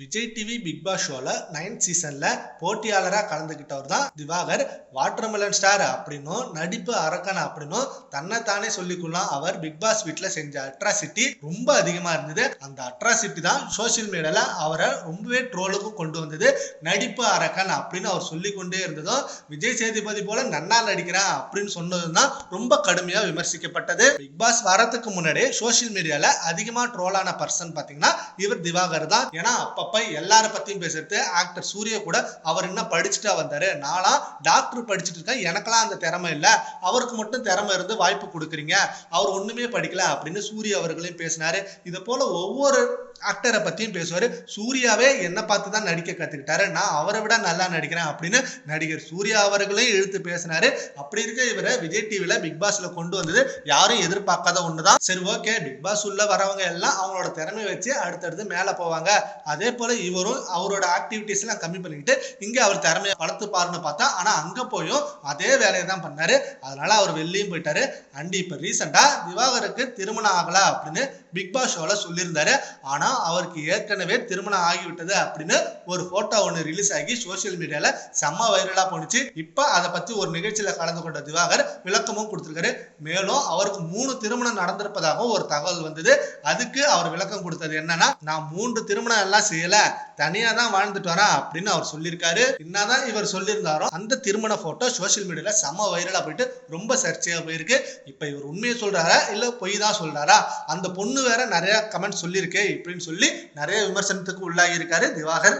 Vijay TV big Boss ஷோல ninth சீசன்ல போட்டியாளராக கலந்துக்கிட்டவர் தான் திவாகர். வாட்டர்மெலன் ஸ்டார் அப்படின்னும் நடிப்பு அரக்கன் அப்படின்னும் தன்னைத்தானே சொல்லிக்கொள்ளலாம். அவர் பிக் பாஸ் வீட்டில் செஞ்ச அட்ராசிட்டி ரொம்ப அதிகமாக இருந்தது. அந்த அட்ராசிட்டி தான் சோஷியல் மீடியாவில் அவரை ரொம்பவே ட்ரோலுக்கும் கொண்டு வந்தது. நடிப்பு அரக்கன் அப்படின்னு அவர் சொல்லிக்கொண்டே இருந்ததும் விஜய் சேதுபதி போல நன்னா நடிக்கிறேன் அப்படின்னு சொன்னதும் தான் ரொம்ப கடுமையாக விமர்சிக்கப்பட்டது. பிக் பாஸ் வரதுக்கு முன்னாடி சோஷியல் மீடியாவில் அதிகமாக ட்ரோலான பர்சன் பார்த்தீங்கன்னா இவர் திவாகர் தான். ஏன்னா அப்போ எல்லாரை பற்றியும் பேசுறது ஆக்டர் சூரிய கூட அவர் என்ன படிச்சுட்டா வந்தாரு. நான்லாம் டாக்டர் படிச்சுட்டு இருக்கேன். எனக்கெல்லாம் அந்த திறமை இல்லை. அவருக்கு மட்டும் திறமை இருந்து வாய்ப்பு கொடுக்குறீங்க. அவர் ஒண்ணுமே படிக்கல அப்படின்னு சூரிய அவர்களையும் பேசினாரு. இதை போல ஒவ்வொரு ஆக்டரை பற்றியும் பேசுவாரு. சூர்யாவே என்னை பார்த்து தான் நடிக்க கற்றுக்கிட்டாரு நான் அவரை விட நல்லா நடிக்கிறேன் அப்படின்னு நடிகர் சூர்யா அவர்களையும் இழுத்து பேசினாரு. அப்படி இருக்க இவரை விஜய் டிவியில் பிக் பாஸில் கொண்டு வந்தது யாரும் எதிர்பார்க்காத ஒண்ணுதான். சரி ஓகே பிக் பாஸ் உள்ள வரவங்க எல்லாம் அவங்களோட திறமை வச்சு அடுத்தடுத்து மேலே போவாங்க. அதே போல் இவரும் அவரோட ஆக்டிவிட்டீஸ்லாம் கம்மி பண்ணிக்கிட்டு இங்கே அவர் திறமையை வளர்த்து பாருன்னு பார்த்தா ஆனால் அங்கே போயும் அதே வேலையை தான் பண்ணாரு. அதனால அவர் வெளியும் போயிட்டாரு. அண்ட் இப்போ ரீசெண்டாக விவாகருக்கு திருமணம் ஆகலை அப்படின்னு பிக் பாஸ் ஷோவில் சொல்லியிருந்தாரு. என்னன்னா அவருக்கு ஏற்கனவே திருமணம் ஆகிவிட்டது அப்படின்னு ஒரு போட்டோ ஒன்று ரிலீஸ் ஆகி சோஷியல் மீடியால செம்ம வைரலா போனுச்சு இப்ப அதை பத்தி ஒரு நிகழ்ச்சியில கலந்து கொண்ட திவாகர் விளக்கமும் கொடுத்திருக்காரு. மேலும் அவருக்கு மூணு திருமணம் நடந்திருப்பதாகவும் ஒரு தகவல் வந்தது. அதுக்கு அவர் விளக்கம் கொடுத்தது என்னன்னா நான் மூன்று திருமணம் எல்லாம் செய்யல தனியா தான் வாழ்ந்துட்டு வரேன் அப்படின்னு அவர் சொல்லியிருக்காரு. என்னதான் இவர் சொல்லியிருந்தாரோ அந்த திருமண போட்டோ சோஷியல் மீடியால செம்ம வைரலா போயிட்டு ரொம்ப சர்ச்சையா போயிருக்கு. இப்ப இவர் உண்மையை சொல்றாரா இல்ல பொய் தான் சொல்றாரா? அந்த பொண்ணு வேற நிறைய கமெண்ட் சொல்லியிருக்கு. அப்படின்னு சொல்லி நிறைய விமர்சனத்துக்கு உள்ளாகி இருக்காரு திவாகர்.